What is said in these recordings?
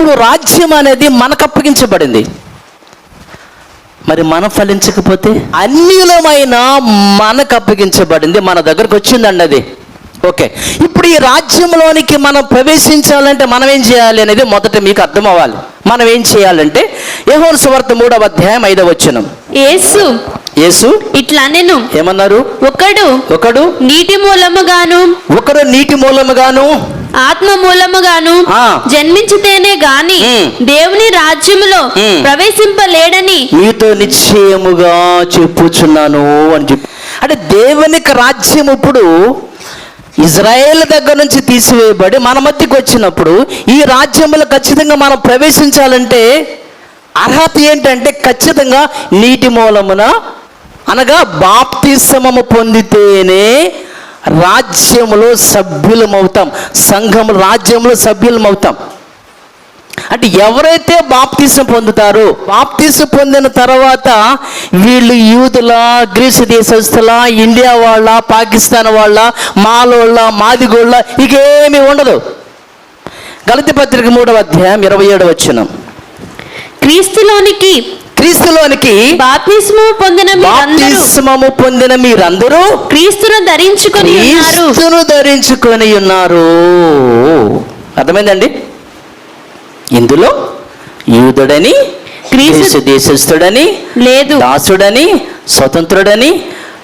ఇప్పుడు రాజ్యం అనేది మనకు అప్పగించబడింది. మరి మనం ఫలించకపోతే? అన్యులమైన మనకు అప్పగించబడింది మన దగ్గరకు వచ్చిందండి అది ఓకే. ఇప్పుడు ఈ రాజ్యంలోనికి మనం ప్రవేశించాలంటే మనం ఏం చేయాలి అనేది మొదట మీకు అర్థం అవ్వాలి మనం ఏం చేయాలంటే యెహోవా సువార్త మూడవ అధ్యాయం ఐదవ వచనం. యేసు. యేసు? ఇట్లా నేను ఏమన్నారు? ఒకడు ఒకడు? నీటి మూలముగాను. ఒకడు నీటి మూలముగాను. ఆత్మ మూలముగాను. జన్మించితేనే గాని. దేవుని రాజ్యములో. ప్రవేశింపలేడని మీతో నిశ్చయముగా చెప్పుచున్నాను అని చెప్పి అంటే దేవునికి రాజ్యం ఇప్పుడు ఇజ్రాయేల్ దగ్గర నుంచి తీసివేయబడి మన మధ్యకి వచ్చినప్పుడు ఈ రాజ్యంలో ఖచ్చితంగా మనం ప్రవేశించాలంటే అర్హత ఏంటంటే ఖచ్చితంగా నీటి మూలమున అనగా బాప్తిసమము పొందితేనే రాజ్యంలో సభ్యులమవుతాం. సంఘం రాజ్యంలో సభ్యులమవుతాం. అంటే ఎవరైతే బాప్తీసం పొందుతారో బాప్తీసం పొందిన తర్వాత వీళ్ళు యూదుల గ్రీసు దేశస్తుల ఇండియా వాళ్ళ పాకిస్తాన్ వాళ్ళ మాలోళ్ళ మాదిగోళ్ళ ఇకేమీ ఉండదు. గలతి పత్రిక మూడవ అధ్యాయం ఇరవై ఏడు వచ్చిన క్రీస్తులోనికి క్రీస్తులోనికి బాప్తిస్ము పొందిన బాప్తిస్మము పొందిన మీరందరూ క్రీస్తును ధరించుకొని క్రీస్తును ధరించుకొని ఉన్నారు. అర్థమైందండి? ఇందులో యూదుడని క్రీస్తు- క్రీస్తు దేశస్థుడని లేదు. దాసుడని స్వతంత్రుడని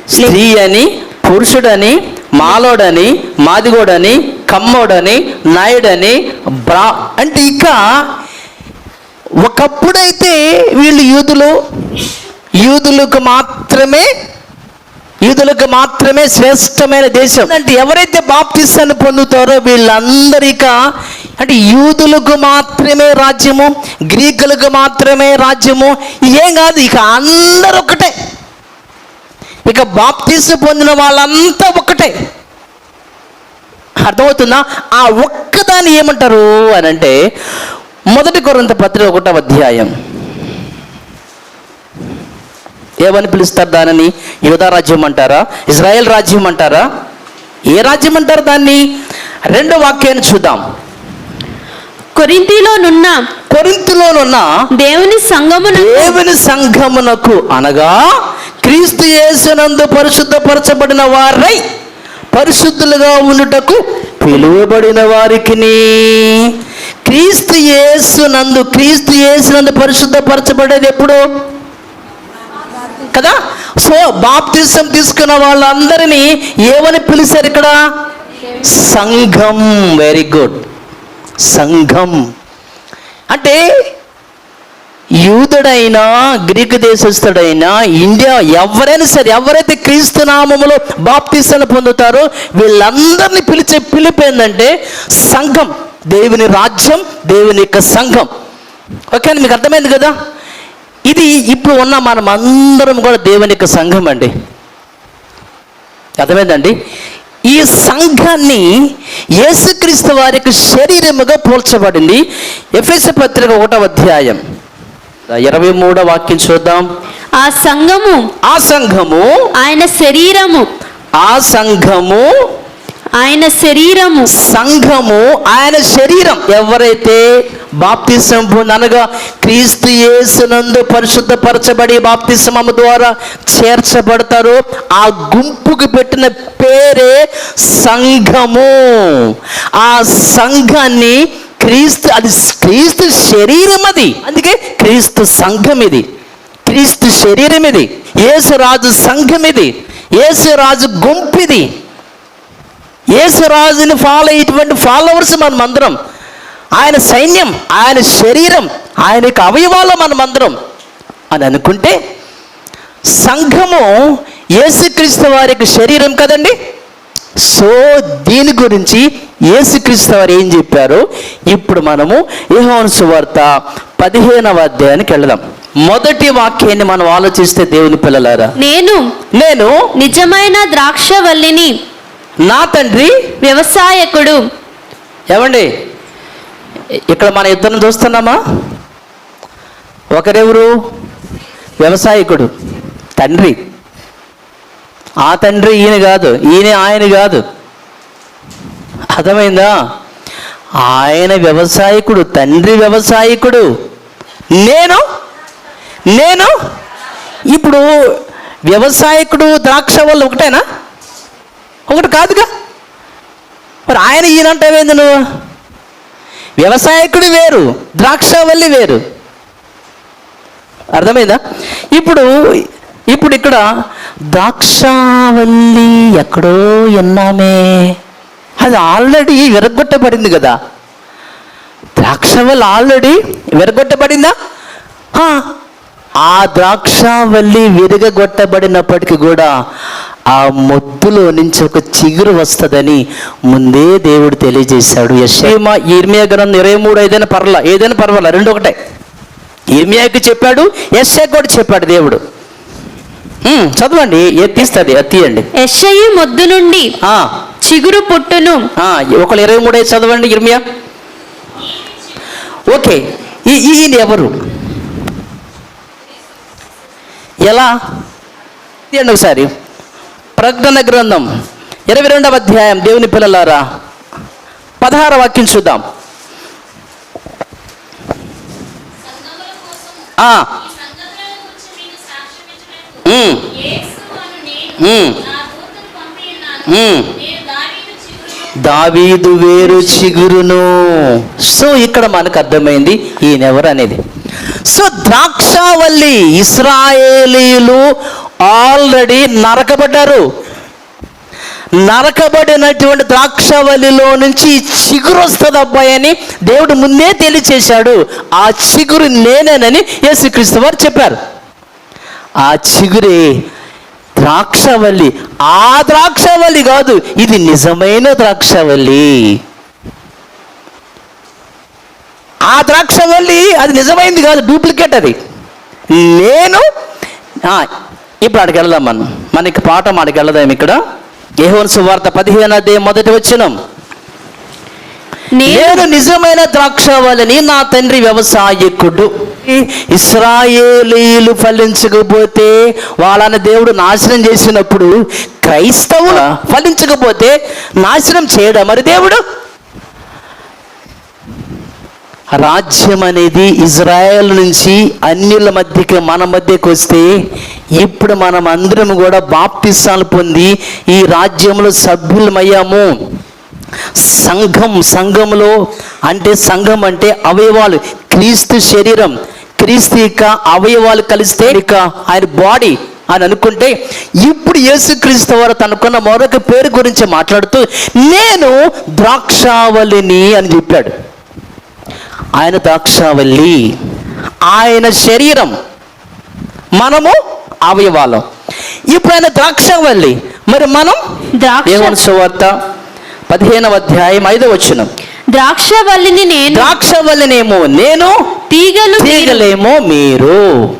స్త్రీ అని పురుషుడని మాలోడని మాదిగోడని కమ్మోడని నాయుడని బ్రా అంటే ఇక ఒకప్పుడైతే వీళ్ళు యూదులు యూదులకు మాత్రమే యూదులకు మాత్రమే శ్రేష్టమైన దేశం. అంటే ఎవరైతే బాప్తిస్తాన్ని పొందుతారో వీళ్ళందరిక అంటే యూదులకు మాత్రమే రాజ్యము గ్రీకులకు మాత్రమే రాజ్యము. ఏం కాదు ఇక అందరూ ఒకటే. ఇక బాప్తిస్ పొందిన వాళ్ళంతా ఒకటే. అర్థమవుతుందా? ఆ ఒక్కదాన్ని ఏమంటారు అని అంటే మొదటి కొరంత పత్రిక ఒకటో అధ్యాయం. ఏమని పిలుస్తారు దానిని? యూదా రాజ్యం అంటారా? ఇజ్రాయెల్ రాజ్యం అంటారా? ఏ రాజ్యం అంటారు దాన్ని? రెండో వాక్యాన్ని చూద్దాం. కొరింతిలోనున్న కొరింతులోనున్న దేవుని సంగమున దేవుని సంఘమునకు అనగా క్రీస్తు యేసునందు పరిశుద్ధపరచబడిన వారై పరిశుద్ధులుగా ఉండుటకు పిలువబడిన వారికి క్రీస్తు యేసునందు క్రీస్తు యేసునందు పరిశుద్ధపరచబడేది ఎప్పుడు? కదా? సో బాప్తిసం తీసుకున్న వాళ్ళందరినీ ఏమని పిలిచారు ఇక్కడ? సంఘం. వెరీ గుడ్ సంఘం. అంటే యూదుడైనా గ్రీకు దేశస్థుడైనా ఇండియా ఎవరైనా సరే ఎవరైతే క్రీస్తు నామములో బాప్తిసాన్ని పొందుతారో వీళ్ళందరినీ పిలిచే పిలుపు ఏంటంటే సంఘం. దేవుని రాజ్యం దేవుని యొక్క సంఘం. ఓకే మీకు అర్థమైంది కదా? ఇది ఇప్పుడు ఉన్న మనం అందరం కూడా దేవుని యొక్క సంఘం అండి. అర్థమైందండి? ఈ సంఘాన్ని యేసుక్రీస్తు వారి యొక్క శరీరముగా పోల్చబడింది. ఎఫ్ఎస్ పత్రిక ఒకటో అధ్యాయం. ఇరవై మూడో వాక్యం చూద్దాం. ఆ సంఘము ఆ సంఘము ఆయన శరీరము ఆ సంఘము ఆయన శరీరము. సంఘము ఆయన శరీరం. ఎవరైతే బాప్తిసం పొందనగా క్రీస్తు యేసునందు పరిశుద్ధపరచబడి బాప్తిసమము ద్వారా చేర్చబడతారో ఆ గుంపుకు పెట్టిన పేరే సంఘము. ఆ సంఘాన్ని క్రీస్తు అది క్రీస్తు శరీరం అది. అందుకే క్రీస్తు సంఘం ఇది. క్రీస్తు శరీరం ఇది. యేసురాజు సంఘం ఇది. యేసురాజు గుంపు ఇది. యేసురాజుని ఫాలో అయ్యేటువంటి ఫాలోవర్స్ మనం అందరం ఆయన సైన్యం ఆయన శరీరం ఆయన యొక్క అవయవాలు మనం అందరం అని అనుకుంటే సంఘము యేసుక్రీస్తు వారి యొక్క శరీరం కదండి? సో దీని గురించి యేసుక్రీస్తు వారు ఏం చెప్పారో? ఇప్పుడు మనము యోహాను సువార్త పదిహేనవ అధ్యాయానికి వెళదాం. మొదటి వాక్యాన్ని మనం ఆలోచిస్తే దేవుని పిల్లలారా? నేను నేను నిజమైన ద్రాక్షవల్లిని నా తండ్రి వ్యవసాయకుడు. ఏమండి? ఇక్కడ మన ఇద్దరిని చూస్తున్నామా? ఒకరెవరు? వ్యవసాయకుడు. తండ్రి. ఆ తండ్రి ఈయన కాదు ఈయన ఆయన కాదు. అర్థమైందా? ఆయన వ్యవసాయకుడు తండ్రి వ్యవసాయకుడు. నేను? నేను? ఇప్పుడు వ్యవసాయకుడు ద్రాక్ష వల్ల ఒకటేనా? ఒకటి కాదుగా. మరి ఆయన ఈయనంటావేంది నువ్వు? వ్యవసాయకుడు వేరు ద్రాక్షవల్లి వేరు. అర్థమైందా? ఇప్పుడు ఇప్పుడు ఇక్కడ ద్రాక్షావల్లి ఎక్కడో విన్నామే అది ఆల్రెడీ విరగొట్టబడింది కదా. ద్రాక్షవల్లి ఆల్రెడీ విరగొట్టబడిందా ఆ, ఆ ద్రాక్షావల్లి విరగొట్టబడినప్పటికీ కూడా ఆ మొద్దులో నుంచి ఒక చిగురు వస్తుందని ముందే దేవుడు తెలియజేశాడు. యశ్యమా ఇర్మియా గ్రంథం ఇరవై మూడు ఏదైనా పర్వాలా? ఏదైనా పర్వాలా? రెండు ఒకటే. ఇర్మియాకి చెప్పాడు యశ్యా కూడా చెప్పాడు దేవుడు. చదవండి ఏ తీస్తుంది? అది తీయండి. యెషయి మొద్దు నుండి ఆ, చిగురు పుట్టును. ఆ, ఒకళ్ళు ఇరవై మూడు ఐదు చదవండి ఇర్మియా. ఓకే ఈ ఈయన ఎవరు? ఎలా? తీయండి ఒకసారి. ప్రకటన గ్రంథం ఇరవై రెండవ అధ్యాయం. దేవుని పిల్లలారా పదహార వాక్యం చూద్దాం. ఆ, ఉమ్, ఉమ్, ఉమ్. దావీదు వేరు చిగురును. సో ఇక్కడ మనకు అర్థమైంది ఈయనెవరు అనేది. సో ద్రాక్షావల్లి ఇస్రాయేలీలు ఆల్రెడీ నరకబడ్డారు. నరకబడినటువంటి ద్రాక్షవల్లిలో నుంచి చిగురు వస్తుంది అబ్బాయి అని దేవుడు ముందే తెలియచేశాడు. ఆ చిగురు నేనేనని యేసుక్రీస్తు వారు చెప్పారు. ఆ చిగురే ద్రాక్షవల్లి. ఆ ద్రాక్షవల్లి కాదు ఇది నిజమైన ద్రాక్షవల్లి. ఆ ద్రాక్షవల్లి అది నిజమైంది కాదు డూప్లికేట్ అది. నేను ఇప్పుడు అక్కడికి వెళ్దాం మనం. మనకి పాఠం అక్కడికి వెళ్దాం ఇక్కడ. ఏహోన్ సువార్త పదిహేను అదే మొదటి వచ్చినం నేను నేను నిజమైన ద్రాక్షవల్లిని నా తండ్రి వ్యవసాయకుడు. ఇస్రాయేలీలు ఫలించకపోతే వాళ్ళని దేవుడు నాశనం చేసినప్పుడు క్రైస్తవులు ఫలించకపోతే నాశనం చేయడా మరి దేవుడు? రాజ్యం అనేది ఇజ్రాయెల్ నుంచి అన్యుల మధ్యకి మన మధ్యకి వస్తే ఇప్పుడు మనం అందరం కూడా బాప్తిసాలు పొంది ఈ రాజ్యంలో సభ్యులమయ్యాము. సంఘం సంఘంలో అంటే సంఘం అంటే అవయవాలు. క్రీస్తు శరీరం క్రీస్తు యొక్క అవయవాలు కలిస్తే ఇక ఆయన బాడీ అని అనుకుంటే ఇప్పుడు యేసుక్రీస్తు వారు తనకున్న మరొక పేరు గురించి మాట్లాడుతూ నేను ద్రాక్షావళిని అని చెప్పాడు. ఆయన ద్రాక్షావల్లి ఆయన శరీరం మనము అవయవాలం. ఇప్పుడు ఆయన ద్రాక్షావల్లి మరి మనం ద్రాక్ష సువార్త? పదిహేనవ అధ్యాయం ఐదవ వచ్చిన ద్రాక్షవల్లిని నేను ద్రాక్షవల్లినేమో నేను తీగలు. తీగలేమో మీరు.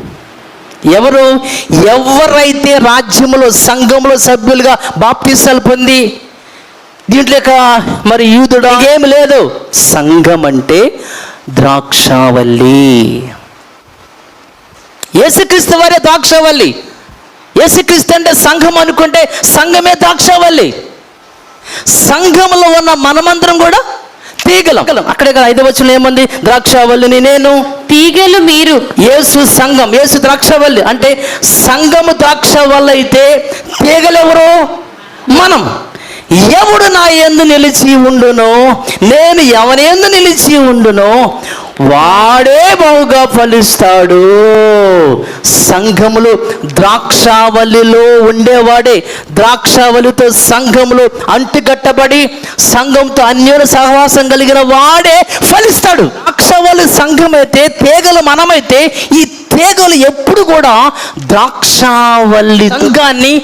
ఎవరు? ఎవరైతే రాజ్యములో సంఘంలో సభ్యులుగా బాప్తిసాలు పొంది దీంట్లో మరి యూదుడా? ఏమి లేదు. సంఘం అంటే ద్రాక్షావల్లి. యేసుక్రీస్తు వారే ద్రాక్షావల్లి. యేసుక్రీస్తు అంటే సంఘం అనుకుంటే సంఘమే ద్రాక్షావల్లి. సంఘంలో ఉన్న మనమందరం కూడా తీగలం. అక్కడే కదా ఐదు వచ్చిన ఏముంది? ద్రాక్షావల్లిని నేను. తీగలు మీరు. యేసు సంఘం యేసు ద్రాక్షవల్లి. అంటే సంఘము ద్రాక్షవల్లి అయితే తీగలెవరు? మనం. ఎవడు నా ఎందు నిలిచి ఉండునో నేను ఎవరెందు నిలిచి ఉండునో వాడే బహుగా ఫలిస్తాడు. సంఘములు ద్రాక్షావల్లిలో ఉండేవాడే. ద్రాక్షావళితో సంఘములు అంటుకట్టబడి సంఘంతో అన్యోన సహవాసం కలిగిన వాడే ఫలిస్తాడు. ద్రాక్షావళి సంఘం అయితే తీగలు మనమైతే ఈ తీగలు ఎప్పుడు కూడా ద్రాక్షావల్లి దుర్గాన్ని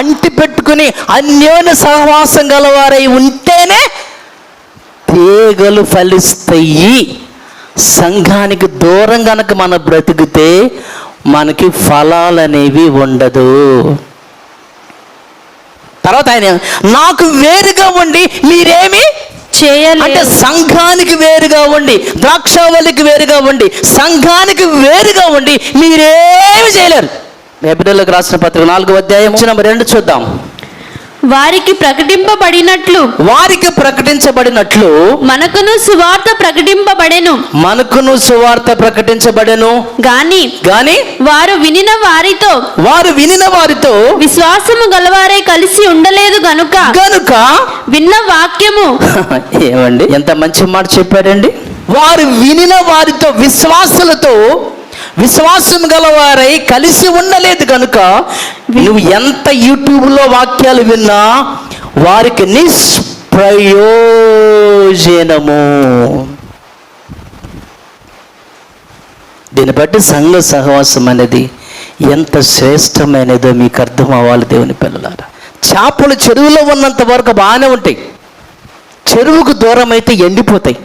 అంటి పెట్టుకుని అన్యోన్య సహవాసం గలవారై ఉంటేనే తీగలు ఫలిస్తాయి. సంఘానికి దూరం గనక మనం బ్రతికితే మనకి ఫలాలనేవి ఉండదు. తర్వాత ఆయన నాకు వేరుగా ఉండి మీరేమి అంటే చేయలేదు సంఘానికి వేరుగా ఉండి ద్రాక్షావళికి వేరుగా ఉండి సంఘానికి వేరుగా ఉండి మీరేమి చేయలేరు? ఎబ్రిల్కి రాసిన పత్రిక నాలుగో అధ్యాయం నెంబర్ రెండు చూద్దాం. వారికి ప్రకటింపబడినట్లు. వారికి ప్రకటించబడినట్లు మనకును సువార్త ప్రకటింపబడెను. మనకును సువార్త ప్రకటించబడెను. గాని గాని వారు వినిన వారితో వారు వినిన వారితో విశ్వాసము గలవారే కలిసి ఉండలేదు గనుక గనుక విన్న వాక్యము. ఏమండి? ఎంత మంచి మాట చెప్పాడండి వారు వినిన వారితో విశ్వాసులతో విశ్వాసం గలవారై కలిసి ఉండలేదు కనుక నువ్వు ఎంత యూట్యూబ్లో వాక్యాలు విన్నా వారికి నిష్ప్రయోజనము. దీన్ని బట్టి సంఘ సహవాసం అనేది ఎంత శ్రేష్టమైనదో మీకు అర్థం అవ్వాలి దేవుని పిల్లలారా. చేపలు చెరువులో ఉన్నంత వరకు బాగానే ఉంటాయి. చెరువుకు దూరం అయితే ఎండిపోతాయి.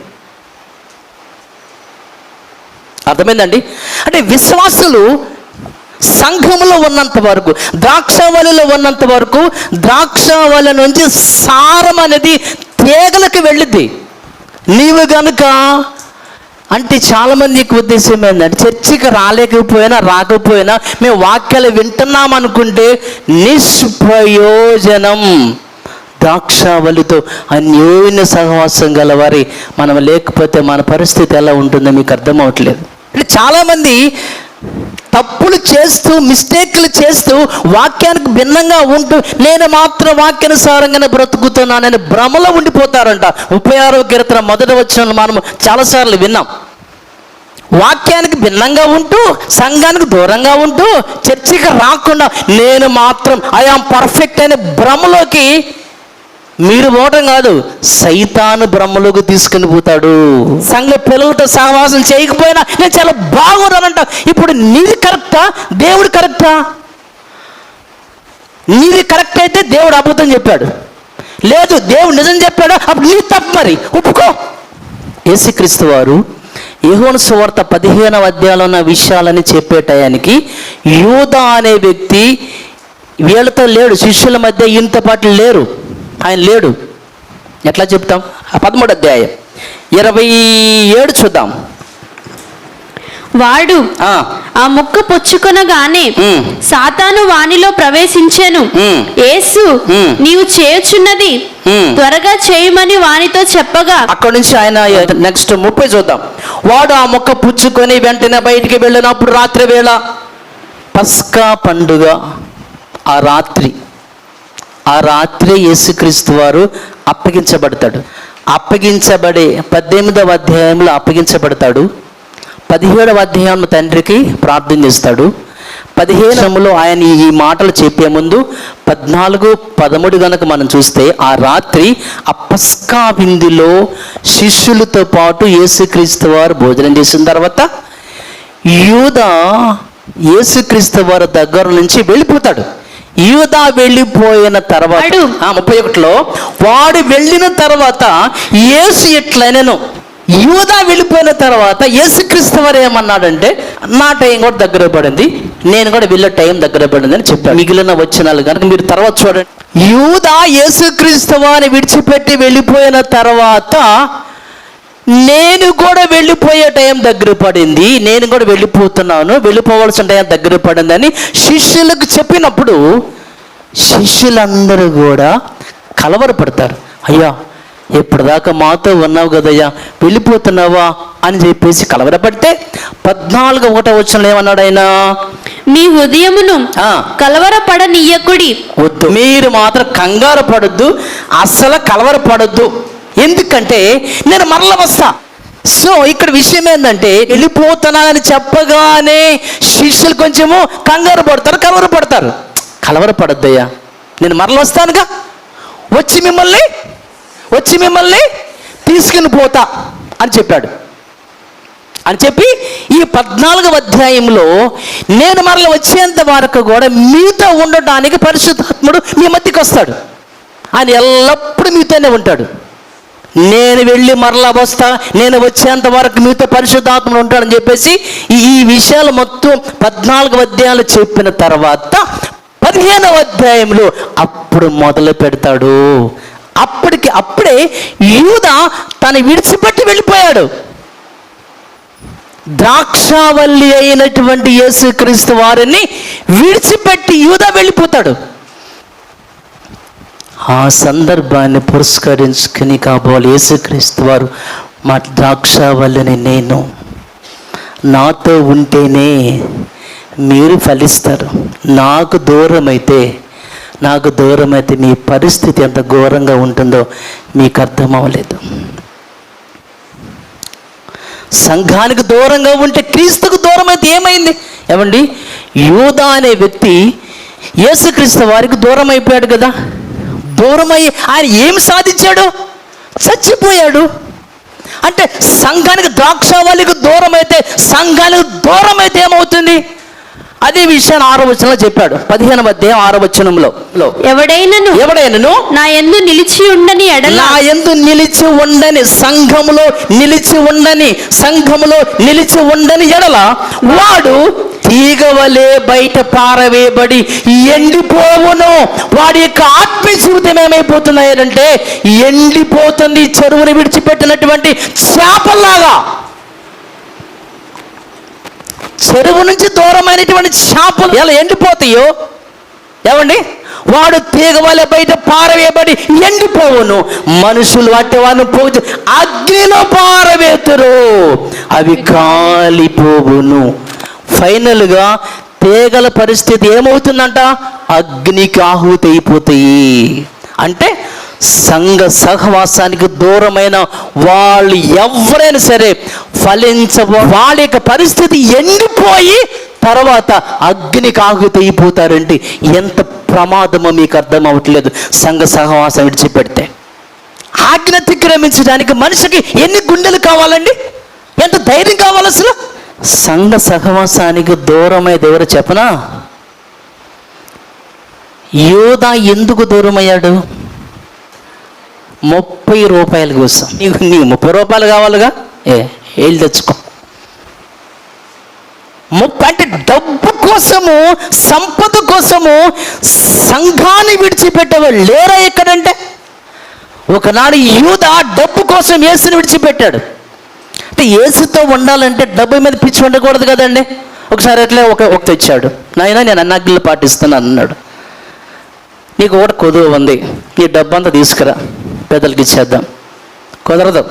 అర్థమైందండి? అంటే విశ్వాసులు సంఘములో ఉన్నంత వరకు ద్రాక్షావళిలో ఉన్నంత వరకు ద్రాక్షావళి నుంచి సారం అనేది తీగలకు వెళ్ళిద్ది. నీవు గనుక అంటే చాలామందికి ఉద్దేశం ఏంటంటే చర్చికి రాలేకపోయినా రాకపోయినా మేము వాక్యాలు వింటున్నాం అనుకుంటే నిష్ప్రయోజనం. ద్రాక్షావళితో అన్యోన్య సహవాసం గలవారి. మనం లేకపోతే మన పరిస్థితి ఎలా ఉంటుందో మీకు అర్థం చాలామంది తప్పులు చేస్తూ మిస్టేక్లు చేస్తూ వాక్యానికి భిన్నంగా ఉంటూ నేను మాత్రం వాక్యానుసారంగానే బ్రతుకుతున్నానని భ్రమలో ఉండిపోతారంట. ముప్పై ఆరో కీర్తన మొదటి వచ్చిన మనం చాలాసార్లు విన్నాం. వాక్యానికి భిన్నంగా ఉంటూ సంఘానికి దూరంగా ఉంటూ చర్చికి రాకుండా నేను మాత్రం ఐఆమ్ పర్ఫెక్ట్ అనే భ్రమలోకి మీరు పోవటం కాదు సైతాను బ్రహ్మలోకి తీసుకుని పోతాడు. సంఘ పిల్లలతో సహవాసం చేయకపోయినా నేను చాలా బాగున్నానంట. ఇప్పుడు నీది కరెక్టా? దేవుడు కరెక్టా? నీది కరెక్ట్ అయితే దేవుడు అబద్ధం చెప్పాడు. లేదు దేవుడు నిజం చెప్పాడు. అప్పుడు నీ తప్పు మరి. ఒప్పుకో. యేసుక్రీస్తు వారు యెహోను సువార్త పదిహేనవ అధ్యాయంలో ఉన్న విషయాలని చెప్పే టయానికి యూదా అనే వ్యక్తి వీళ్ళతో లేడు శిష్యుల మధ్య ఈయనతో పాటు లేరు. ఆయన లేడు. ఎట్లా చెప్తాం? ఆ పదమూడు అధ్యాయం. ఇరవై ఏడు చూద్దాం. వాడు ఆ, ముక్క పుచ్చుకొనగానే. సాతాను వానిలో ప్రవేశించెను. ఉమ్. నీవు చేయుచున్నది ఉమ్. త్వరగా చేయమని వానితో చెప్పగా అక్కడ నుంచి ఆయన నెక్స్ట్ ముప్పై చూద్దాం. వాడు ఆ మొక్క పుచ్చుకొని వెంటనే బయటికి వెళ్ళినప్పుడు రాత్రి వేళ పస్కా పండుగ ఆ రాత్రి. ఆ రాత్రి యేసుక్రీస్తు వారు అప్పగించబడతాడు. అప్పగించబడే పద్దెనిమిదవ అధ్యాయంలో అప్పగించబడతాడు. పదిహేడవ అధ్యాయం తండ్రికి ప్రార్థన చేస్తాడు. పదిహేనములో ఆయన ఈ మాటలు చెప్పే ముందు పద్నాలుగు పదమూడు గనక మనం చూస్తే ఆ రాత్రి ఆ పస్కా విందులో శిష్యులతో పాటు యేసుక్రీస్తు వారు భోజనం చేసిన తర్వాత యూద యేసుక్రీస్తు వారి దగ్గర నుంచి వెళ్ళిపోతాడు. యూదా వెళ్ళిపోయిన తర్వాత ముప్పై ఒకటిలో వాడు వెళ్ళిన తర్వాత యేసు ఎట్లనను? యూదా వెళ్ళిపోయిన తర్వాత యేసుక్రీస్తు వారు ఏమన్నాడంటే నా టైం కూడా దగ్గర పడింది నేను కూడా వెళ్ళే టైం దగ్గర పడింది అని చెప్పాడు. మిగిలిన వచ్చినాలు కనుక మీరు తర్వాత చూడండి. యూదా యేసుక్రీస్తు వారిని విడిచిపెట్టి వెళ్ళిపోయిన తర్వాత నేను కూడా వెళ్ళిపోయే టైం దగ్గర పడింది. నేను కూడా వెళ్ళిపోతున్నాను. వెళ్ళిపోవాల్సిన టైం దగ్గర పడిందని శిష్యులకు చెప్పినప్పుడు శిష్యులందరూ కూడా కలవరపడతారు. అయ్యా ఇప్పటిదాకా మాతో ఉన్నావు కదయ్యా? వెళ్ళిపోతున్నావా? అని చెప్పేసి కలవరపడితే పద్నాలుగు ఒకటో వచ్చిన ఏమన్నాడు ఆయన? మీ హృదయమును ఆ. కలవరపడనీయకుడి. వద్దు. మీరు మాత్రం కంగారు పడొద్దు. అస్సలు కలవరపడొద్దు. ఎందుకంటే నేను మరల వస్తా. సో ఇక్కడ విషయం ఏంటంటే వెళ్ళిపోతున్నానని చెప్పగానే శిష్యులు కొంచెము కంగారు పడతారు కలవర పడతారు. కలవర పడద్దయ్యా. నేను మరల వస్తానుగా? వచ్చి మిమ్మల్ని వచ్చి మిమ్మల్ని తీసుకుని పోతా అని చెప్పాడు. అని చెప్పి ఈ పద్నాలుగవ అధ్యాయంలో నేను మరల వచ్చేంత వరకు కూడా మీతో ఉండటానికి పరిశుద్ధాత్ముడు మీ మధ్యకి వస్తాడు. ఆయన ఎల్లప్పుడూ మీతోనే ఉంటాడు. నేను వెళ్ళి మరలా వస్తా నేను వచ్చేంత వరకు మీతో పరిశుద్ధాత్ముడు ఉంటాడని చెప్పేసి ఈ ఈ విషయాలు మొత్తం పద్నాలుగు అధ్యాయాలు చెప్పిన తర్వాత పదిహేనవ అధ్యాయంలో అప్పుడు మొదలు పెడతాడు. అప్పటికి అప్పుడే యూద తను విడిచిపెట్టి వెళ్ళిపోయాడు. ద్రాక్షావల్లి అయినటువంటి యేసుక్రీస్తు వారిని విడిచిపెట్టి యూద వెళ్ళిపోతాడు. ఆ సందర్భాన్ని పురస్కరించుకుని కాబోలు యేసుక్రీస్తు వారు మా ద్రాక్ష వల్లని నేను నాతో ఉంటేనే మీరు ఫలిస్తారు. నాకు దూరం అయితే నాకు దూరం అయితే మీ పరిస్థితి ఎంత ఘోరంగా ఉంటుందో మీకు అర్థం అవ్వలేదు సంఘానికి దూరంగా ఉంటే క్రీస్తుకు దూరం అయితే ఏమైంది? ఏమండి? యూదా అనే వ్యక్తి యేసుక్రీస్తు వారికి దూరం అయిపోయాడు కదా. దూరం అయ్యి ఆయన ఏం సాధించాడు? చచ్చిపోయాడు. అంటే సంఘానికి ద్రాక్షావళికి దూరం అయితే సంఘానికి దూరం అయితే ఏమవుతుంది? అదే విషయాన్ని ఆరో వచనంలో చెప్పాడు. పదిహేను అధ్యాయం ఆరో వచనంలో. ఎవడైనను ఎవడైనను? నా ఎందు నిలిచి ఉండని ఎడల. నా ఎందు నిలిచి ఉండని సంఘములో నిలిచి ఉండని సంఘములో నిలిచి ఉండని ఎడల. వాడు తీగవలే బయట పారవేయబడి ఎండిపోవును. వాడి యొక్క ఆత్మీశృతం ఏమైపోతున్నాయంటే ఎండిపోతుంది చెరువుని విడిచిపెట్టినటువంటి చేపల్లాగా. చెరువు నుంచి దూరమైనటువంటి చేపలు ఎలా ఎండిపోతాయో ఏమండి? వాడు తీగ బయట పారవేయబడి ఎండిపోవును. మనుషులు వాటి వాడిని పోతు అగ్నిలో పారవేతురు. అవి కాలిపోవును ఫైనల్గా తీగల పరిస్థితి ఏమవుతుందంట? అగ్నికి ఆహుతి అయిపోతాయి అంటే సంఘ సహవాసానికి దూరమైన వాళ్ళు ఎవరైనా సరే ఫలించ వాళ్ళ యొక్క పరిస్థితి ఎండిపోయి తర్వాత అగ్నికి ఆహుతి అయిపోతారంటే ఎంత ప్రమాదమో మీకు అర్థం అవ్వట్లేదు. సంఘ సహవాసం విడిచిపెడితే. ఆజ్ఞ అతిక్రమించడానికి మనిషికి ఎన్ని గుండెలు కావాలండి? ఎంత ధైర్యం కావాలి అసలు సంఘ సహవాసానికి దూరమై ఎవరు చెప్పనా? యోధా ఎందుకు దూరమయ్యాడు? ముప్పై రూపాయల కోసం. నీకు నీకు ముప్పై రూపాయలు కావాలిగా? ఏ వెళ్ళి తెచ్చుకో. ముప్పై అంటే డబ్బు కోసము సంపద కోసము సంఘాన్ని విడిచిపెట్టేవాళ్ళు లేరా ఎక్కడంటే? ఒకనాడు యూద డబ్బు కోసం యేసుని విడిచిపెట్టాడు. అంటే ఏసుతో ఉండాలంటే డబ్బు మీద పిచ్చి ఉండకూడదు కదండి. ఒకసారి అట్లే ఒక ఒక తెచ్చాడు నాయన నేను అన్నాగ్లు పాటిస్తున్నాను అన్నాడు. నీకు కూడా కుదువు ఉంది. ఈ డబ్బు అంతా తీసుకురా. పెద్దలకి ఇచ్చేద్దాం. కుదరదు.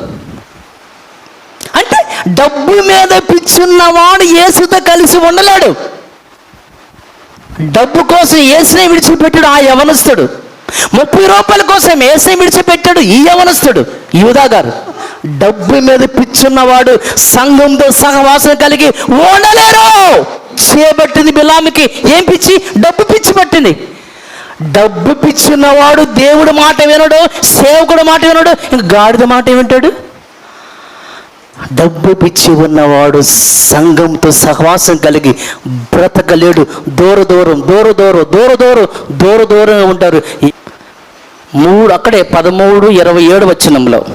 అంటే డబ్బు మీద పిచ్చున్నవాడు ఏసుతో కలిసి ఉండలేడు. డబ్బు కోసం ఏసునే విడిచిపెట్టాడు ఆ యవనస్తుడు. ముప్పై రూపాయల కోసం ఏసే విడిచిపెట్టాడు ఈ యవనస్తుడు యూదా గారు. డబ్బు మీద పిచ్చున్నవాడు సంఘంతో సహవాసం కలిగి ఉండలేరు. చేపట్టింది బిలామికి ఏం పిచ్చి? డబ్బు పిచ్చి పట్టింది. డబ్బు పిచ్చున్నవాడు దేవుడు మాట వినడు సేవకుడు మాట వినడు ఇంక గాడిద మాట వింటాడు. డబ్బు పిచ్చి ఉన్నవాడు సంఘంతో సహవాసం కలిగి బ్రతకలేడు. దూర దూరం దూర దూరం దూర దూరం దూర దూరంగా ఉంటారు. మూడు అక్కడే పదమూడు ఇరవై ఏడు వచ్చినంలో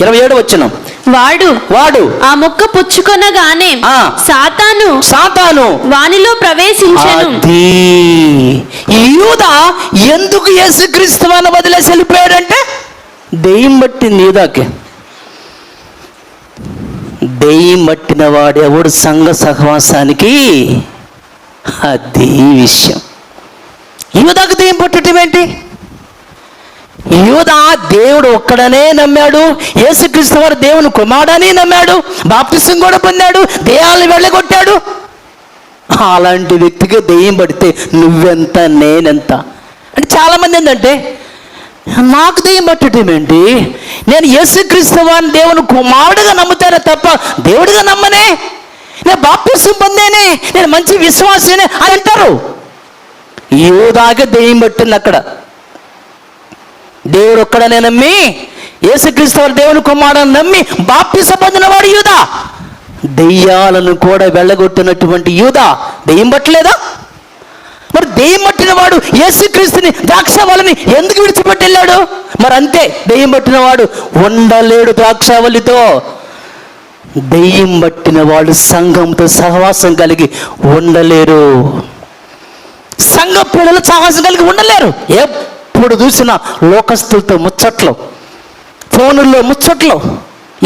ఇరవై ఏడు వచ్చినం. వాడు వాడు ఆ ముక్క పుచ్చుకొనగానే ఆ. సాతాను సాతాను వానిలో ప్రవేశించెను. ఈ యూద ఎందుకు యేసుక్రీస్తు అని వదిలేసి వెళ్ళిపోయాడంటే? దెయ్యం పట్టింది యూదాకి. దెయ్యం పట్టిన వాడు ఎవడు? సంఘ సహవాసానికి? అది విషయం. యూదాకు దెయ్యం పట్టడం ఏంటి? యూదా దేవుడు ఒక్కడనే నమ్మాడు. యేసుక్రీస్తు వారు దేవుని కుమారుడని నమ్మాడు. బాప్తిసం కూడా పొందాడు. దేహాలను వెళ్ళగొట్టాడు. అలాంటి వ్యక్తికి దెయ్యం పడితే నువ్వెంత నేనెంత? అంటే చాలామంది ఏంటంటే నాకు దెయ్యం పట్టడం ఏంటి? నేను యేసుక్రీస్తు వారిని దేవుని కుమారుడుగా నమ్ముతానే తప్ప దేవుడిగా నమ్మనే. నేను బాప్తిసం పొందేనే. నేను మంచి విశ్వాసనే అని అంటారు. యోదాగా దెయ్యం పట్టింది అక్కడ. దేవుడు ఒక్కడనే నమ్మి యేసుక్రీస్తు వారి దేవుని కుమారుడు నమ్మి బాప్తిసం పొందినవాడు యూదా. దెయ్యాలను కూడా వెళ్ళగొట్టినటువంటి యూదా. దెయ్యం పట్టలేదా? మరి దెయ్యం పట్టిన వాడు యేసుక్రీస్తుని ద్రాక్షావళిని ఎందుకు విడిచిపెట్టి వెళ్ళాడు? మరి అంతే దెయ్యం పట్టిన వాడు ఉండలేడు ద్రాక్షావళితో దెయ్యం పట్టిన వాడు సంఘంతో సహవాసం కలిగి ఉండలేరు సంఘ పిల్లలు సహవాసం కలిగి ఉండలేరు. ఏ ఎప్పుడు చూసినా లోకస్తులతో ముచ్చట్లు ఫోనుల్లో ముచ్చట్లు.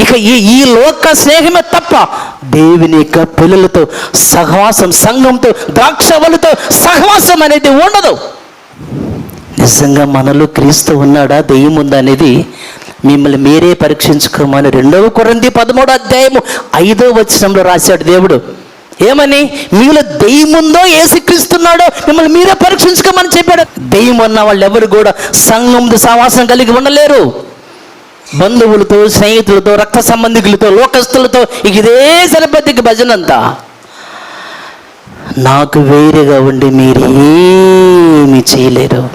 ఇక ఈ ఈ లోక స్నేహమే తప్ప దేవుని యొక్క పిల్లలతో సహవాసం సంఘంతో ద్రాక్షవలతో సహవాసం అనేది ఉండదు. నిజంగా మనలో క్రీస్తు ఉన్నాడా దెయ్యం ఉందా అనేది మిమ్మల్ని మీరే పరీక్షించుకోమని రెండవ కొరంది పదమూడో అధ్యాయము ఐదో వచనంలో రాశాడు దేవుడు. ఏమని? మీలో దెయ్యముందో ఏసుక్రీస్తున్నాడో మిమ్మల్ని మీరే పరీక్షించుకోమని చెప్పాడు. దెయ్యం ఉన్న వాళ్ళు ఎవరు కూడా సంఘంతో సావాసం కలిగి ఉండలేరు. బంధువులతో స్నేహితులతో రక్త సంబంధికులతో లోకస్తులతో ఇదే సరిపతికి భజనంతా. నాకు వేరుగా ఉండి మీరు ఏమి చేయలేరు.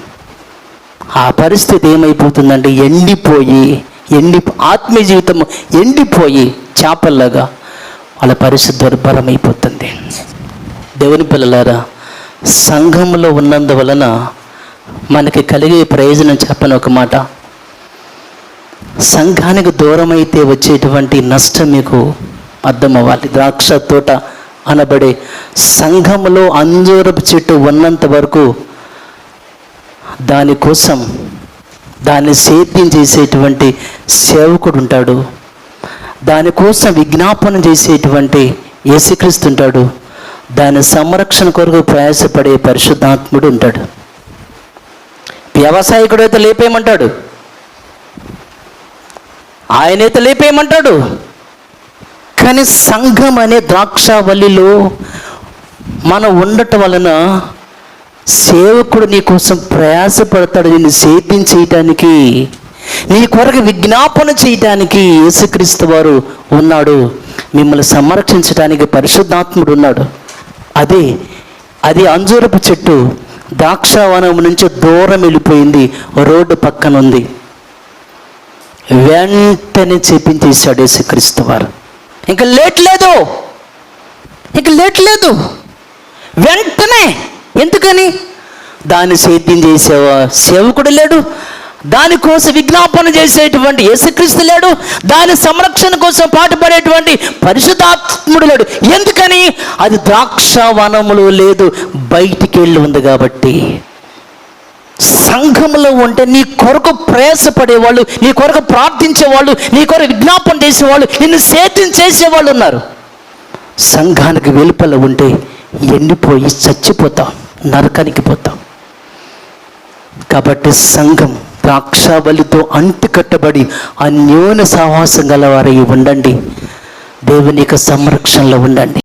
ఆ పరిస్థితి ఏమైపోతుందంటే ఎండిపోయి ఎండి ఆత్మీయ జీవితం ఎండిపోయి చేపల్లాగా వాళ్ళ పరిస్థితి దుర్భరమైపోతుంది దేవుని పిల్లలారా సంఘంలో ఉన్నందువలన మనకి కలిగే ప్రయోజనం చెప్పని ఒక మాట. సంఘానికి దూరం అయితే వచ్చేటువంటి నష్టం మీకు అర్థమవ్వాలి. ద్రాక్ష తోట అనబడే సంఘంలో అంజూరపు చెట్టు ఉన్నంత వరకు దానికోసం దాన్ని సేద్యం చేసేటువంటి సేవకుడు ఉంటాడు. దానికోసం విజ్ఞాపన చేసేటువంటి యేసుక్రీస్తు ఉంటాడు. దాని సంరక్షణ కొరకు ప్రయాసపడే పరిశుద్ధాత్ముడు ఉంటాడు. వ్యవసాయకుడు అయితే లేపేయమంటాడు. ఆయనైతే లేపేయమంటాడు. కానీ సంఘం అనే ద్రాక్షవల్లిలో మనం ఉండటం వలన సేవకుడు నీ కోసం ప్రయాసపడతాడు నిన్ను సేద్యం చేయటానికి నీ కొరకు విజ్ఞాపన చేయటానికి యేసుక్రీస్తు వారు ఉన్నాడు. మిమ్మల్ని సంరక్షించడానికి పరిశుద్ధాత్ముడు ఉన్నాడు. అదే అది అంజూరపు చెట్టు ద్రాక్షావనం నుంచి దూరం వెళ్ళిపోయింది. రోడ్డు పక్కన ఉంది. వెంటనే చెప్పించేశాడు యేసుక్రీస్తు వారు. ఇంకా లేట్ లేదు. ఇంకా లేట్ లేదు. వెంటనే. ఎందుకని? దాన్ని సేద్యం చేసేవా? సేవకుడు లేడు. దానికోసం విజ్ఞాపన చేసేటువంటి యేసుక్రీస్తు లేడు. దాని సంరక్షణ కోసం పాటుపడేటువంటి పరిశుద్ధాత్ముడు లేడు. ఎందుకని? అది ద్రాక్ష వనములు లేదు బయటికి వెళ్ళి ఉంది కాబట్టి. సంఘంలో ఉంటే నీ కొరకు ప్రయాసపడేవాళ్ళు నీ కొరకు ప్రార్థించేవాళ్ళు నీ కొరకు విజ్ఞాపన చేసేవాళ్ళు నిన్ను సేద్యం చేసేవాళ్ళు ఉన్నారు. సంఘానికి వెలుపల ఉంటే ఎండిపోయి చచ్చిపోతాం నరకానికి పోతాం. కాబట్టి సంఘం ద్రాక్షావళితో అంటుకట్టబడి అన్యోన్య సహవాసం గలవారై ఉండండి. దేవుని యొక్క సంరక్షణలో ఉండండి.